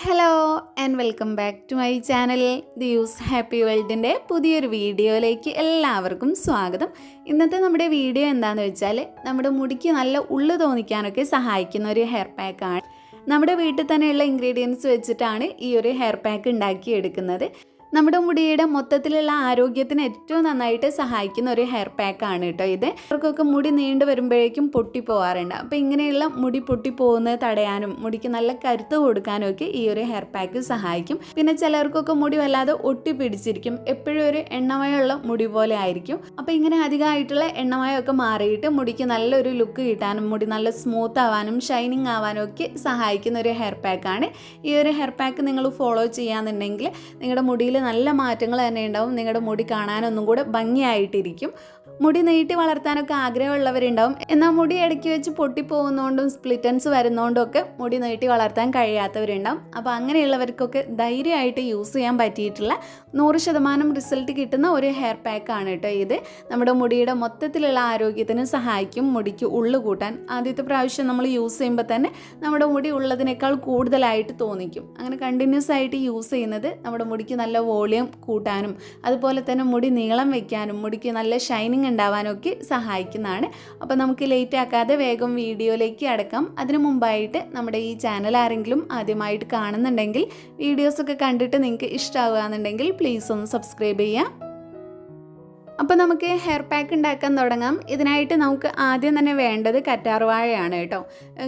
Hello and welcome back to my channel the use happy വേൾഡിന്റെ പുതിയൊരു വീഡിയോയിലേക്ക് എല്ലാവർക്കും സ്വാഗതം. ഇന്നത്തെ നമ്മുടെ വീഡിയോ എന്താണെന്ന് വെച്ചാൽ നമ്മുടെ മുടിക്ക് നല്ല ഉള്ളു തോന്നിക്കാനൊക്കെ സഹായിക്കുന്ന ഒരു ഹെയർ പാക്കാണ് നമ്മുടെ വീട്ടിൽ തന്നെയുള്ള ഇൻഗ്രീഡിയൻസ് വെച്ചിട്ടാണ് ഈ ഒരു ഹെയർ പാക്ക് ഉണ്ടാക്കിയെടുക്കുന്നത്. നമ്മുടെ മുടിയുടെ മൊത്തത്തിലുള്ള ആരോഗ്യത്തിന് ഏറ്റവും നന്നായിട്ട് സഹായിക്കുന്ന ഒരു ഹെയർ പാക്കാണ് കേട്ടോ ഇത്. അവർക്കൊക്കെ മുടി നീണ്ടു വരുമ്പോഴേക്കും പൊട്ടി പോകാറുണ്ട് അപ്പോൾ ഇങ്ങനെയുള്ള മുടി പൊട്ടി പോകുന്നത് തടയാനും മുടിക്ക് നല്ല കരുത്ത് കൊടുക്കാനും ഒക്കെ ഈ ഒരു ഹെയർ പാക്ക് സഹായിക്കും. പിന്നെ ചിലർക്കൊക്കെ മുടി വല്ലാതെ ഒട്ടി പിടിച്ചിരിക്കും. എപ്പോഴും ഒരു എണ്ണമയമുള്ള മുടി പോലെ ആയിരിക്കും. അപ്പോൾ ഇങ്ങനെ അധികമായിട്ടുള്ള എണ്ണമയമൊക്കെ മാറിയിട്ട് മുടിക്ക് നല്ലൊരു ലുക്ക് കിട്ടാനും മുടി നല്ല സ്മൂത്ത് ആവാനും ഷൈനിങ് ആവാനും ഒക്കെ സഹായിക്കുന്ന ഒരു ഹെയർ പാക്കാണ് ഈ ഒരു ഹെയർ പാക്ക് നിങ്ങൾ ഫോളോ ചെയ്യാന്നുണ്ടെങ്കിൽ നിങ്ങളുടെ മുടിയിൽ നല്ല മാറ്റങ്ങൾ തന്നെ ഉണ്ടാവും. നിങ്ങളുടെ മുടി കാണാനൊന്നും കൂടെ ഭംഗിയായിട്ടിരിക്കും. മുടി നീട്ടി വളർത്താനൊക്കെ ആഗ്രഹമുള്ളവരുണ്ടാവും. എന്നാൽ മുടി ഇടയ്ക്ക് വെച്ച് പൊട്ടിപ്പോകുന്നതുകൊണ്ടും സ്പ്ലിറ്റൻസ് വരുന്നതുകൊണ്ടും ഒക്കെ മുടി നീട്ടി വളർത്താൻ കഴിയാത്തവരുണ്ടാവും. അപ്പോൾ അങ്ങനെയുള്ളവർക്കൊക്കെ ധൈര്യമായിട്ട് യൂസ് ചെയ്യാൻ പറ്റിയിട്ടുള്ള നൂറ് ശതമാനം റിസൾട്ട് കിട്ടുന്ന ഒരു ഹെയർ പാക്കാണ് കേട്ടോ ഇത്. നമ്മുടെ മുടിയുടെ മൊത്തത്തിലുള്ള ആരോഗ്യത്തിന് സഹായിക്കും. മുടിക്ക് ഉള്ളു കൂട്ടാൻ ആദ്യത്തെ പ്രാവശ്യം നമ്മൾ യൂസ് ചെയ്യുമ്പോൾ തന്നെ നമ്മുടെ മുടി ഉള്ളതിനേക്കാൾ കൂടുതലായിട്ട് തോന്നിക്കും. അങ്ങനെ കണ്ടിന്യൂസ് ആയിട്ട് യൂസ് ചെയ്യുന്നത് നമ്മുടെ മുടിക്ക് നല്ല വോളിയം കൂട്ടാനും അതുപോലെ തന്നെ മുടി നീളം വെക്കാനും മുടിക്ക് നല്ല ഷൈനിങ് ഉണ്ടാവാനും ഒക്കെ സഹായിക്കുന്നതാണ്. അപ്പോൾ നമുക്ക് ലേറ്റ് ആക്കാതെ വേഗം വീഡിയോയിലേക്ക് അടക്കാം. അതിനു മുമ്പായിട്ട് നമ്മുടെ ഈ ചാനൽ ആരെങ്കിലും ആദ്യമായിട്ട് കാണുന്നുണ്ടെങ്കിൽ വീഡിയോസൊക്കെ കണ്ടിട്ട് നിങ്ങൾക്ക് ഇഷ്ടമാവുകയെന്നുണ്ടെങ്കിൽ പ്ലീസ് ഒന്ന് സബ്സ്ക്രൈബ് ചെയ്യുക. അപ്പോൾ നമുക്ക് ഹെയർ പാക്ക് ഉണ്ടാക്കാൻ തുടങ്ങാം. ഇതിനായിട്ട് നമുക്ക് ആദ്യം തന്നെ വേണ്ടത് കറ്റാർവാഴയാണ് കേട്ടോ.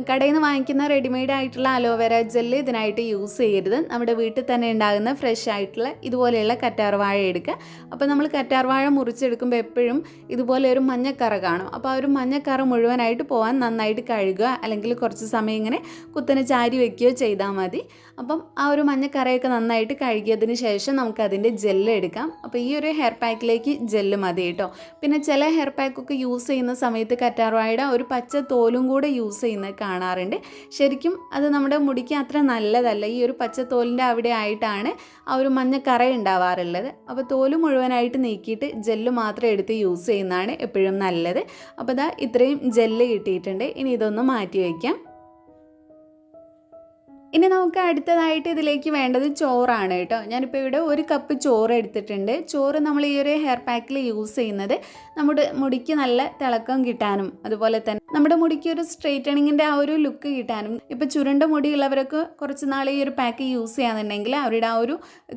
കടയിൽ നിന്ന് വാങ്ങിക്കുന്ന റെഡിമെയ്ഡ് ആയിട്ടുള്ള അലോവേര ജെല്ല് ഇതിനായിട്ട് യൂസ് ചെയ്യരുത്. നമ്മുടെ വീട്ടിൽ തന്നെ ഉണ്ടാകുന്ന ഫ്രഷ് ആയിട്ടുള്ള ഇതുപോലെയുള്ള കറ്റാർവാഴ എടുക്കുക. അപ്പോൾ നമ്മൾ കറ്റാർവാഴ മുറിച്ചെടുക്കുമ്പോൾ എപ്പോഴും ഇതുപോലെ ഒരു മഞ്ഞക്കറ കാണും. അപ്പോൾ ആ ഒരു മഞ്ഞക്കറ മുഴുവനായിട്ട് പോകാൻ നന്നായിട്ട് കഴുകുക. അല്ലെങ്കിൽ കുറച്ച് സമയം ഇങ്ങനെ കുത്തനെ ചാരി വെക്കുകയോ ചെയ്താൽ മതി. അപ്പം ആ ഒരു മഞ്ഞക്കറയൊക്കെ നന്നായിട്ട് കഴുകിയതിന് ശേഷം നമുക്കതിന്റെ ജെല്ല് എടുക്കാം. അപ്പോൾ ഈ ഒരു ഹെയർ പാക്കിലേക്ക് ജെല്ല് മതി കേട്ടോ. പിന്നെ ചില ഹെയർ പാക്കൊക്കെ യൂസ് ചെയ്യുന്ന സമയത്ത് കറ്റാർവാഴയുടെ ഒരു പച്ച തോലും കൂടെ യൂസ് ചെയ്യുന്നത് കാണാറുണ്ട്. ശരിക്കും അത് നമ്മുടെ മുടിക്ക് അത്ര നല്ലതല്ല. ഈ ഒരു പച്ച തോലിന്റെ അവിടെ ആയിട്ടാണ് ആ ഒരു മഞ്ഞ മഞ്ഞക്കറ ഉണ്ടാവാറുള്ളത്. അപ്പോൾ തോൽ മുഴുവനായിട്ട് നീക്കിയിട്ട് ജെല്ല് മാത്രം എടുത്ത് യൂസ് ചെയ്യുന്നതാണ് എപ്പോഴും നല്ലത്. അപ്പോൾ ഇതാ ഇത്രയും ജെല്ല് കിട്ടിയിട്ടുണ്ട്. ഇനി ഇതൊന്ന് മാറ്റി വയ്ക്കാം ഇനി നമുക്ക് അടുത്തതായിട്ട് ഇതിലേക്ക് വേണ്ടത് ചോറാണ് കേട്ടോ. ഞാനിപ്പോൾ ഇവിടെ ഒരു കപ്പ് ചോറ് എടുത്തിട്ടുണ്ട്. ചോറ് നമ്മൾ ഈ ഒരു ഹെയർ പാക്കിൽ യൂസ് ചെയ്യുന്നത് നമ്മുടെ മുടിക്ക് നല്ല തിളക്കം കിട്ടാനും അതുപോലെ തന്നെ നമ്മുടെ മുടിക്ക് ഒരു സ്ട്രെയിറ്റണിങ്ങിന്റെ ആ ഒരു ലുക്ക് കിട്ടാനും ഇപ്പോൾ ചുരുണ്ട മുടിയുള്ളവരൊക്കെ കുറച്ച് നാൾ ഈ ഒരു പാക്ക് യൂസ് ചെയ്യാന്നുണ്ടെങ്കിൽ അവരുടെ ആ ഒരു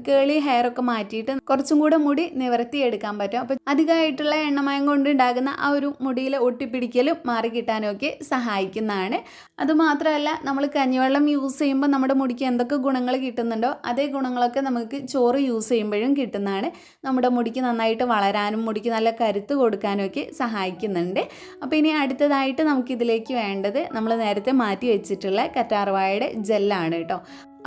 കേളി ഹെയർ ഒക്കെ മാറ്റിയിട്ട് കുറച്ചും കൂടെ മുടി നിവർത്തി എടുക്കാൻ പറ്റും. അപ്പോൾ അധികമായിട്ടുള്ള എണ്ണമയം കൊണ്ട് ഉണ്ടാകുന്ന ആ ഒരു മുടിയിലെ ഒട്ടിപ്പിടിക്കലും മാറി കിട്ടാനും ഒക്കെ സഹായിക്കുന്നതാണ്. അതുമാത്രമല്ല നമ്മൾ കഞ്ഞിവെള്ളം യൂസ് ചെയ്യുമ്പോൾ നമ്മുടെ മുടിക്ക് എന്തൊക്കെ ഗുണങ്ങൾ കിട്ടുന്നുണ്ടോ അതേ ഗുണങ്ങളൊക്കെ നമുക്ക് ചോറ് യൂസ് ചെയ്യുമ്പോഴും കിട്ടുന്നതാണ്. നമ്മുടെ മുടിക്ക് നന്നായിട്ട് വളരാനും മുടിക്ക് നല്ല കരുത്ത് കൊടുക്കാനും ഒക്കെ സഹായിക്കുന്നുണ്ട്. അപ്പോൾ ഇനി അടുത്തതായിട്ട് നമുക്കിതിലേക്ക് വേണ്ടത് നമ്മൾ നേരത്തെ മാറ്റി വെച്ചിട്ടുള്ള കറ്റാർവാഴയുടെ ജെല്ലാണ് കേട്ടോ.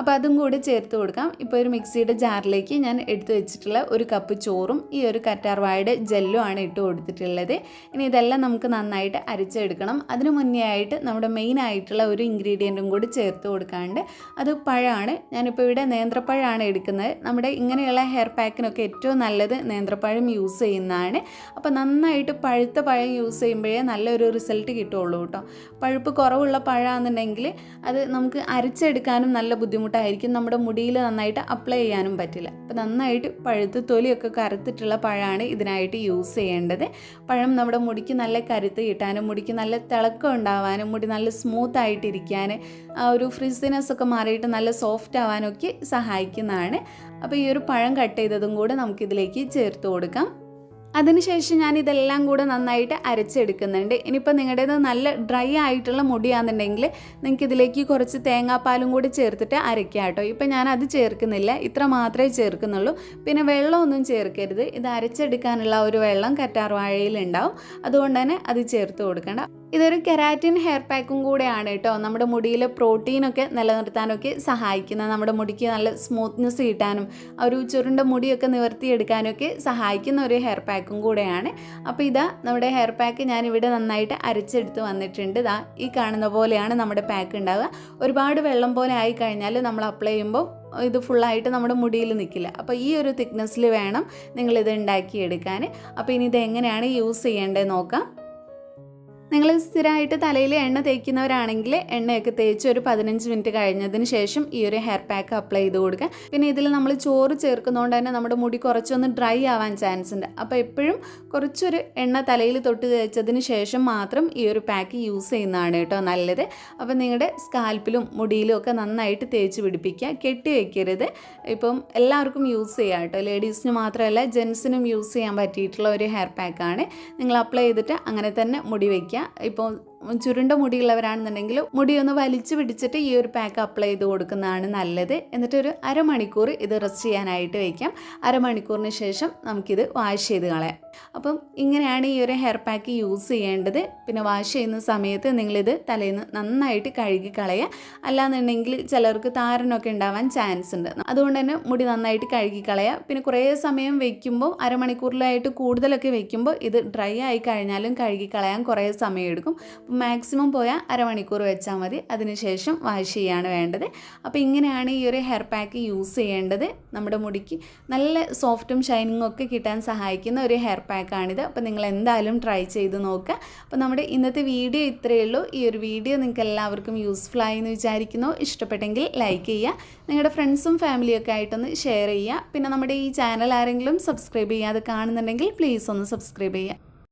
അപ്പോൾ അതും കൂടി ചേർത്ത് കൊടുക്കാം. ഇപ്പോൾ ഒരു മിക്സിയുടെ ജാറിലേക്ക് ഞാൻ എടുത്തു വെച്ചിട്ടുള്ള ഒരു കപ്പ് ചോറും ഈ ഒരു കറ്റാർവാഴയുടെ ജെല്ലും ആണ് ഇട്ട് കൊടുത്തിട്ടുള്ളത്. ഇനി ഇതെല്ലാം നമുക്ക് നന്നായിട്ട് അരച്ചെടുക്കണം. അതിനു മുന്നേ ആയിട്ട് നമ്മുടെ മെയിൻ ആയിട്ടുള്ള ഒരു ഇൻഗ്രീഡിയന്റും കൂടി ചേർത്ത് കൊടുക്കാണ്ട് അത് പഴമാണ്. ഞാനിപ്പോൾ ഇവിടെ നേന്ത്രപ്പഴമാണ് എടുക്കുന്നത്. നമ്മുടെ ഇങ്ങനെയുള്ള ഹെയർ പാക്കിനൊക്കെ ഏറ്റവും നല്ലത് നേന്ത്രപ്പഴം യൂസ് ചെയ്യുന്നതാണ്. അപ്പോൾ നന്നായിട്ട് പഴുത്ത പഴം യൂസ് ചെയ്യുമ്പോഴേ നല്ലൊരു റിസൾട്ട് കിട്ടുള്ളൂ കേട്ടോ. പഴുപ്പ് കുറവുള്ള പഴമാണെന്നുണ്ടെങ്കിൽ അത് നമുക്ക് അരച്ചെടുക്കാനും നല്ല ബുദ്ധിമുട്ടായിരിക്കും. നമ്മുടെ മുടിയിൽ നന്നായിട്ട് അപ്ലൈ ചെയ്യാനും പറ്റില്ല. അപ്പോൾ നന്നായിട്ട് പഴുത്ത് തൊലിയൊക്കെ കറുത്തിട്ടുള്ള പഴമാണ് ഇതിനായിട്ട് യൂസ് ചെയ്യേണ്ടത്. പഴം നമ്മുടെ മുടിക്ക് നല്ല കരുത്ത് കിട്ടാനും മുടിക്ക് നല്ല തിളക്കം ഉണ്ടാവാനും മുടി നല്ല സ്മൂത്ത് ആയിട്ടിരിക്കാൻ ആ ഒരു ഫ്രിസിനെസ് ഒക്കെ മാറിയിട്ട് നല്ല സോഫ്റ്റ് ആവാനൊക്കെ സഹായിക്കുന്നതാണ്. അപ്പോൾ ഈ ഒരു പഴം കട്ട് ചെയ്തതും കൂടെ നമുക്കിതിലേക്ക് ചേർത്ത് കൊടുക്കാം. അതിനുശേഷം ഞാൻ ഇതെല്ലാം കൂടെ നന്നായിട്ട് അരച്ചെടുക്കുന്നുണ്ട്. ഇനിയിപ്പോൾ നിങ്ങളുടേത് നല്ല ഡ്രൈ ആയിട്ടുള്ള മുടിയാണെന്നുണ്ടെങ്കിൽ നിങ്ങൾക്ക് ഇതിലേക്ക് കുറച്ച് തേങ്ങാപ്പാലും കൂടി ചേർത്തിട്ട് അരയ്ക്കാം കേട്ടോ. ഇപ്പം ഞാൻ അത് ചേർക്കുന്നില്ല. ഇത്ര മാത്രമേ ചേർക്കുന്നുള്ളൂ. പിന്നെ വെള്ളമൊന്നും ചേർക്കരുത്. ഇത് അരച്ചെടുക്കാനുള്ള ഒരു വെള്ളം കറ്റാർവാഴയിൽ ഉണ്ടാവും അതുകൊണ്ട് തന്നെ അത് ചേർത്ത് കൊടുക്കേണ്ട. ഇതൊരു കെരാറ്റിൻ ഹെയർ പാക്കും കൂടെയാണ് കേട്ടോ. നമ്മുടെ മുടിയിൽ പ്രോട്ടീനൊക്കെ നിലനിർത്താനൊക്കെ സഹായിക്കുന്ന നമ്മുടെ മുടിക്ക് നല്ല സ്മൂത്ത്നെസ് കിട്ടാനും ഒരു ചുരുണ്ട മുടിയൊക്കെ നിവർത്തിയെടുക്കാനൊക്കെ സഹായിക്കുന്ന ഒരു ഹെയർ പാക്കും കൂടെയാണ്. അപ്പോൾ ഇതാ നമ്മുടെ ഹെയർ പാക്ക് ഞാൻ ഇവിടെ നന്നായിട്ട് അരച്ചെടുത്ത് വന്നിട്ടുണ്ട്. ഇതാ ഈ കാണുന്ന പോലെയാണ് നമ്മുടെ പാക്ക് ഉണ്ടാവുക. ഒരുപാട് വെള്ളം പോലെ ആയി കഴിഞ്ഞാൽ നമ്മൾ അപ്ലൈ ചെയ്യുമ്പോൾ ഇത് ഫുള്ളായിട്ട് നമ്മുടെ മുടിയിൽ നിൽക്കില്ല. അപ്പോൾ ഈ ഒരു തിക്നെസ്സിൽ വേണം നിങ്ങളിത് ഉണ്ടാക്കിയെടുക്കാൻ. അപ്പോൾ ഇനി ഇത് എങ്ങനെയാണ് യൂസ് ചെയ്യേണ്ടത് നോക്കാം. നിങ്ങൾ സ്ഥിരമായിട്ട് തലയിൽ എണ്ണ തേക്കുന്നവരാണെങ്കിൽ എണ്ണയൊക്കെ തേച്ച് ഒരു പതിനഞ്ച് മിനിറ്റ് കഴിഞ്ഞതിന് ശേഷം ഈ ഒരു ഹെയർ പാക്ക് അപ്ലൈ ചെയ്ത് കൊടുക്കുക. പിന്നെ ഇതിൽ നമ്മൾ ചോറ് ചേർക്കുന്നതുകൊണ്ട് തന്നെ നമ്മുടെ മുടി കുറച്ചൊന്ന് ഡ്രൈ ആവാൻ ചാൻസ് ഉണ്ട്. അപ്പോൾ എപ്പോഴും കുറച്ചൊരു എണ്ണ തലയിൽ തൊട്ട് തേച്ചതിന് ശേഷം മാത്രം ഈ ഒരു പാക്ക് യൂസ് ചെയ്യുന്നതാണ് കേട്ടോ നല്ലത്. അപ്പോൾ നിങ്ങളുടെ സ്കാൽപ്പിലും മുടിയിലും ഒക്കെ നന്നായിട്ട് തേച്ച് പിടിപ്പിക്കുക. കെട്ടി വയ്ക്കരുത് ഇപ്പം എല്ലാവർക്കും യൂസ് ചെയ്യാം കേട്ടോ. ലേഡീസിന് മാത്രമല്ല ജെൻസിനും യൂസ് ചെയ്യാൻ പറ്റിയിട്ടുള്ള ഒരു ഹെയർ പാക്കാണ് നിങ്ങൾ അപ്ലൈ ചെയ്തിട്ട് അങ്ങനെ തന്നെ മുടി വയ്ക്കുക ഇപ്പോൾ ചുരുണ്ട മുടിയുള്ളവരാണെന്നുണ്ടെങ്കിൽ മുടി ഒന്ന് വലിച്ചു പിടിച്ചിട്ട് ഈ ഒരു പാക്ക് അപ്ലൈ ചെയ്ത് കൊടുക്കുന്നതാണ് നല്ലത്. എന്നിട്ട് ഒരു അരമണിക്കൂർ ഇത് റെസ്റ്റ് ചെയ്യാനായിട്ട് വയ്ക്കാം അരമണിക്കൂറിന് ശേഷം നമുക്കിത് വാഷ് ചെയ്ത് കളയാം. അപ്പം ഇങ്ങനെയാണ് ഈ ഒരു ഹെയർ പാക്ക് യൂസ് ചെയ്യേണ്ടത്. പിന്നെ വാഷ് ചെയ്യുന്ന സമയത്ത് നിങ്ങളിത് തലേന്ന് നന്നായിട്ട് കഴുകി കളയുക. അല്ലാന്നുണ്ടെങ്കിൽ ചിലർക്ക് താരനൊക്കെ ഉണ്ടാവാൻ ചാൻസ് ഉണ്ട്. അതുകൊണ്ട് തന്നെ മുടി നന്നായിട്ട് കഴുകി കളയുക. പിന്നെ കുറേ സമയം വെക്കുമ്പോൾ അരമണിക്കൂറിലായിട്ട് കൂടുതലൊക്കെ വെക്കുമ്പോൾ ഇത് ഡ്രൈ ആയി കഴിഞ്ഞാലും കഴുകി കളയാൻ കുറേ സമയം എടുക്കും. മാക്സിമം പോയാൽ അരമണിക്കൂർ വെച്ചാൽ മതി. അതിനുശേഷം വാഷ് ചെയ്യാണ് വേണ്ടത്. അപ്പോൾ ഇങ്ങനെയാണ് ഈ ഒരു ഹെയർ പാക്ക് യൂസ് ചെയ്യേണ്ടത്. നമ്മുടെ മുടിക്ക് നല്ല സോഫ്റ്റും ഷൈനിങ്ങും ഒക്കെ കിട്ടാൻ സഹായിക്കുന്ന ഒരു ഹെയർ പാക്കാണിത് അപ്പോൾ നിങ്ങൾ എന്തായാലും ട്രൈ ചെയ്ത് നോക്കുക അപ്പോൾ നമ്മുടെ ഇന്നത്തെ വീഡിയോ ഇത്രയേ ഉള്ളൂ. ഈ ഒരു വീഡിയോ നിങ്ങൾക്ക് എല്ലാവർക്കും യൂസ്ഫുൾ ആയി എന്ന് വിചാരിക്കുന്നു. ഇഷ്ടപ്പെട്ടെങ്കിൽ ലൈക്ക് ചെയ്യുക. നിങ്ങളുടെ ഫ്രണ്ട്സും ഫാമിലിയും ഒക്കെ ആയിട്ടൊന്ന് ഷെയർ ചെയ്യുക. പിന്നെ നമ്മുടെ ഈ ചാനൽ ആരെങ്കിലും സബ്സ്ക്രൈബ് ചെയ്യാതെ കാണുന്നുണ്ടെങ്കിൽ പ്ലീസ് ഒന്ന് സബ്സ്ക്രൈബ് ചെയ്യുക.